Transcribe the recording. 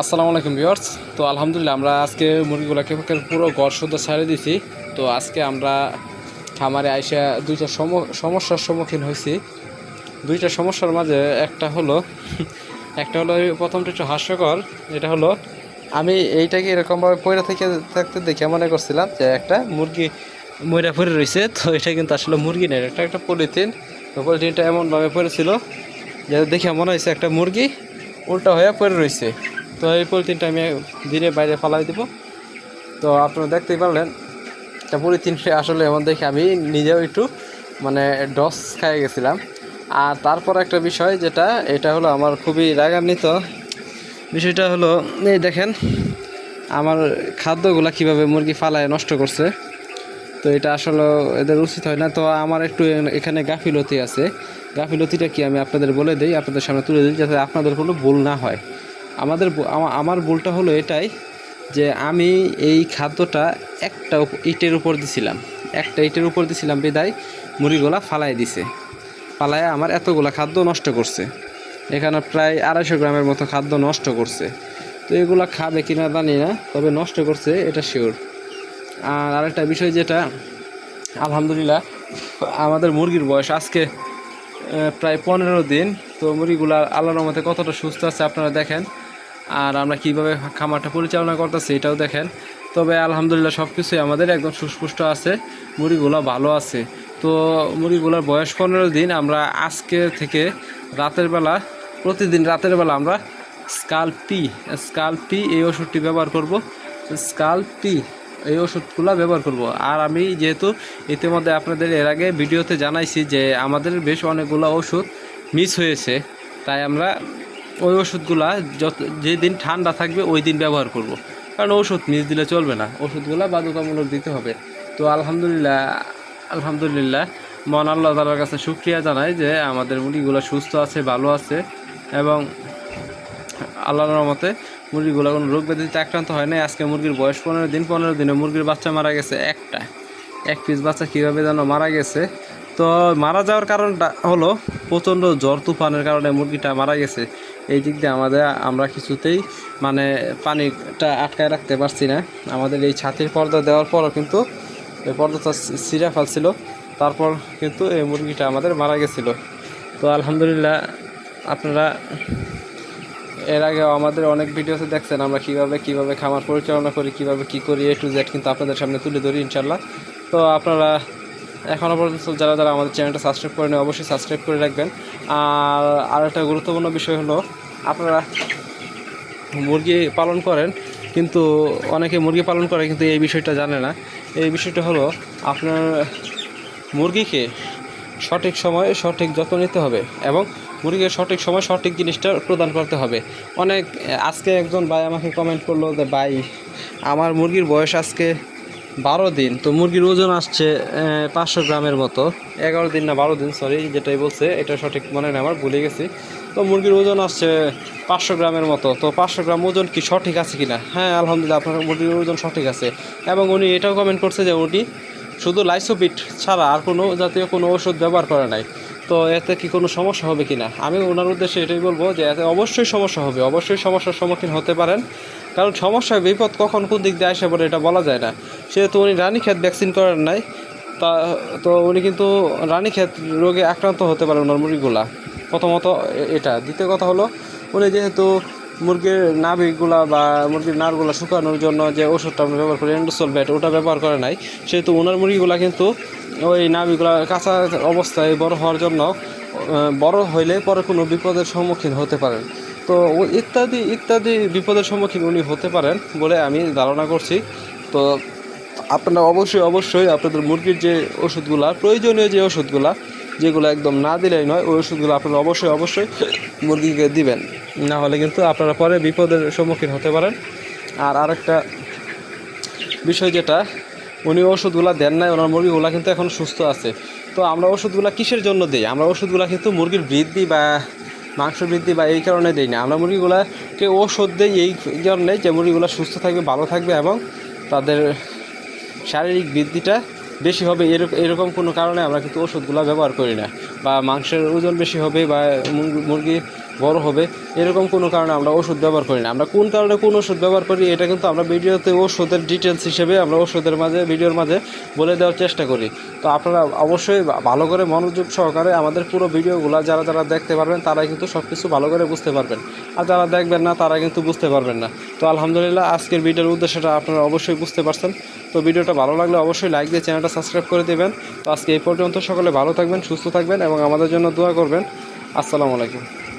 আসসালামু আলাইকুম ভিউয়ার্স। তো আলহামদুলিল্লাহ আমরা আজকে মুরগিগুলোকে পুরো গড় শুদ্ধ ছাড়ে দিছি তো আজকে আমরা খামারে আইসা দুইটা সম- সমস্যার সম্মুখীন হয়েছি। দুইটা সমস্যার মাঝে একটা হলো একটা হলো প্রথমটা একটু হাস্যকর এটা হলো আমি এইটাকে এরকমভাবে পয়রা থেকে থাকতে দেখে মনে করছিলাম যে একটা মুরগি ময়রা পরে রয়েছে। তো এটা কিন্তু আসলে মুরগি নেই এটা একটা পলিথিন। তো পলিথিনটা এমনভাবে পড়েছিল যে দেখে মনে হয়েছে একটা মুরগি উল্টা হয়ে পড়ে রয়েছে। তো এই পলিথিনটা আমি দিনে বাইরে ফালাই দিব। তো আপনারা দেখতেই পারলেন, এটা পলিথিন আসলে এমন দেখে আমি নিজেও একটু মানে ডস খাই গেছিলাম। আর তারপর একটা বিষয় যেটা, এটা হলো আমার খুবই রাগান্বিত। বিষয়টা হলো, এই দেখেন, আমার খাদ্যগুলা কীভাবে মুরগি ফালায় নষ্ট করছে। তো এটা আসলে এদের উচিত হয় না। তো আমার একটু এখানে গাফিলতি আছে। গাফিলতিটা কি আমি আপনাদের বলে দিই, আপনাদের সামনে তুলে দিই, যাতে আপনাদের কোনো ভুল না হয়। আমাদের আমার ভুলটা হলো এটাই যে আমি এই খাদ্যটা একটা ইটের উপর দিছিলাম। একটা ইটের উপর দিছিলাম বিদায়, মুড়িগুলা ফালাই দিছে। ফালায় আমার এতগুলা খাদ্য নষ্ট করছে। এখানে প্রায় আড়াইশো গ্রামের মতো খাদ্য নষ্ট করছে। তো এগুলা খাবে কিনা জানি না, তবে নষ্ট করছে, এটা শিওর আর আরেকটা বিষয় যেটা, আলহামদুলিল্লাহ, আমাদের মুরগির বয়স আজকে প্রায় পনেরো দিন। তো মুরগিগুলো আল্লাহর মতে কতটা সুস্থ আছে আপনারা দেখেন। আর আমরা কীভাবে খামারটা পরিচালনা করতেছি এটাও দেখেন। তবে আলহামদুলিল্লাহ সব কিছুই আমাদের একদম সুস্পুষ্ট আছে, মুড়িগুলো ভালো আছে। তো মুড়িগুলোর বয়স পনেরো দিন, আমরা আজকে থেকে রাতের বেলা, প্রতিদিন রাতের বেলা আমরা স্কালপি স্কালপি এই ওষুধটি ব্যবহার করব। স্কালপি এই ওষুধগুলো ব্যবহার করব। আর আমি যেহেতু ইতিমধ্যে আপনাদের এর আগে ভিডিওতে জানাইছি যে আমাদের বেশ অনেকগুলো ওষুধ মিস হয়েছে, তাই আমরা ওই ওষুধগুলা যত যেদিন ঠান্ডা থাকবে ওই দিন ব্যবহার করব। কারণ ওষুধ মিস দিলে চলবে না। ওষুধগুলো বাধ্যতামূলক দিতে হবে। তো আলহামদুলিল্লাহ আলহামদুলিল্লাহ মন আল্লাহ তালার কাছে শুক্রিয়া জানাই যে আমাদের মুরগিগুলো সুস্থ আছে, ভালো আছে এবং আল্লাহর রহমতে মুরগিগুলো কোনো রোগ ব্যাধিতে আক্রান্ত হয় নাই। আজকে মুরগির বয়স পনেরো দিন, পনেরো দিনে মুরগির বাচ্চা মারা গেছে একটা। এক পিস বাচ্চা কীভাবে যেন মারা গেছে? তো মারা যাওয়ার কারণটা হলো প্রচণ্ড জ্বর, তুফানের কারণে মুরগিটা মারা গেছে। এই দিক দিয়ে আমাদের, আমরা কিছুতেই মানে পানিটা আটকায় রাখতে পারছি না। আমাদের এই ছাতির পর্দা দেওয়ার পরও কিন্তু এই পর্দাটা সিরা ফেলছিল। তারপর কিন্তু এই মুরগিটা আমাদের মারা গেছিল। তো আলহামদুলিল্লাহ, আপনারা এর আগেও আমাদের অনেক ভিডিওতে দেখছেন আমরা কীভাবে কীভাবে খামার পরিচালনা করি, কীভাবে কি করি এ টু জেড কিন্তু আপনাদের সামনে তুলে ধরি ইনশাল্লাহ তো আপনারা এখনও পর্যন্ত যারা যারা আমাদের চ্যানেলটা সাবস্ক্রাইব করেন, অবশ্যই সাবস্ক্রাইব করে রাখবেন। আর আর একটা গুরুত্বপূর্ণ বিষয় হলো, আপনারা মুরগি পালন করেন, কিন্তু অনেকে মুরগি পালন করে, কিন্তু এই বিষয়টা জানে না। এই বিষয়টা হলো, আপনার মুরগিকে সঠিক সময়ে সঠিক যত্ন নিতে হবে এবং মুরগিকে সঠিক সময় সঠিক জিনিসটা প্রদান করতে হবে। অনেক, আজকে একজন ভাই আমাকে কমেন্ট করল যে, ভাই, আমার মুরগির বয়স আজকে বারো দিন। তো মুরগির ওজন আসছে পাঁচশো গ্রামের মতো। এগারো দিন না বারো দিন সরি যেটাই বলছে, এটা সঠিক মনে নেই আমার, ভুলে গেছি। তো মুরগির ওজন আসছে পাঁচশো গ্রামের মতো। তো পাঁচশো গ্রাম ওজন কি সঠিক আছে কি না হ্যাঁ আলহামদুলিল্লাহ, আপনার মুরগির ওজন সঠিক আছে। এবং উনি এটাও কমেন্ট করছে যে উনি শুধু লাইসোপিট ছাড়া আর কোনো জাতীয় কোনো ওষুধ ব্যবহার করে নাই। তো এতে কি কোনো সমস্যা হবে কি না আমি ওনার উদ্দেশ্যে এটাই বলব যে এতে অবশ্যই সমস্যা হবে, অবশ্যই সমস্যার সম্মুখীন হতে পারেন। কারণ সমস্যা, বিপদ কখন কোন দিক দিয়ে আসে বলে এটা বলা যায় না। সেহেতু উনি রানীক্ষেত ভ্যাকসিন করেন নাই। তা, তো উনি কিন্তু রানীক্ষেত রোগে আক্রান্ত হতে পারে ওনার মুরগিগুলা। প্রথমত এটা। দ্বিতীয় কথা হলো, উনি যেহেতু মুরগির নাভিগুলা বা মুরগির নাড়গুলা শুকানোর জন্য যে ওষুধটা আমরা ব্যবহার করি এন্ডোসলভেট ওটা ব্যবহার করে নাই। সেহেতু ওনার মুরগিগুলা কিন্তু ওই নাভিগুলা কাঁচা অবস্থায় বড় হওয়ার জন্য বড় হইলে পরে কোনো বিপদের সম্মুখীন হতে পারেন। তো ইত্যাদি ইত্যাদি বিপদের সম্মুখীন উনি হতে পারেন বলে আমি ধারণা করছি। তো আপনারা অবশ্যই অবশ্যই আপনাদের মুরগির যে ওষুধগুলা, প্রয়োজনীয় যে ওষুধগুলা যেগুলো একদম না দিলেই নয়, ওই ওষুধগুলো আপনারা অবশ্যই অবশ্যই মুরগিকে দিবেন। না হলে কিন্তু আপনারা পরে বিপদের সম্মুখীন হতে পারেন। আর আরেকটা বিষয় যেটা, উনি ওষুধগুলা দেন নাই, ওনার মুরগিগুলা কিন্তু এখন সুস্থ আছে। তো আমরা ওষুধগুলো কিসের জন্য দিই? আমরা ওষুধগুলো কিন্তু মুরগির বৃদ্ধি বা মাংস বৃদ্ধি বা এই কারণে দিই না। আমরা মুরগিগুলাকে ওষুধ দিই এই জন্যে যে মুরগিগুলো সুস্থ থাকবে, ভালো থাকবে এবং তাদের শারীরিক বৃদ্ধিটা বেশি হবে এরকম কোনো কারণে আমরা কিন্তু ওষুধগুলো ব্যবহার করি না। বা মাংসের ওজন বেশি হবে বা মুরগি- বড় হবে। এরকম কোনো কারণে আমরা ওষুধ ব্যবহার করি না। আমরা কোন কারণে কোন ওষুধ ব্যবহার করি, এটা কিন্তু আমরা ভিডিওতে ওষুধের ডিটেলস হিসেবে আমরা ওষুধের মাঝে, ভিডিওর মাঝে বলে দেওয়ার চেষ্টা করি। তো আপনারা অবশ্যই ভালো করে মনোযোগ সহকারে আমাদের পুরো ভিডিওগুলো যারা যারা দেখতে পারবেন তারা কিন্তু সব কিছু ভালো করে বুঝতে পারবেন। আর যারা দেখবেন না, তারা কিন্তু বুঝতে পারবেন না। তো আলহামদুলিল্লাহ, আজকের ভিডিওর উদ্দেশ্যটা আপনারা অবশ্যই বুঝতে পারছেন। তো ভিডিওটা ভালো লাগলে অবশ্যই লাইক দিয়ে চ্যানেলটা সাবস্ক্রাইব করে দেবেন। তো আজকে এই পর্যন্ত সকলে ভালো থাকবেন, সুস্থ থাকবেন এবং আমাদের জন্য দোয়া করবেন। আসসালামু আলাইকুম।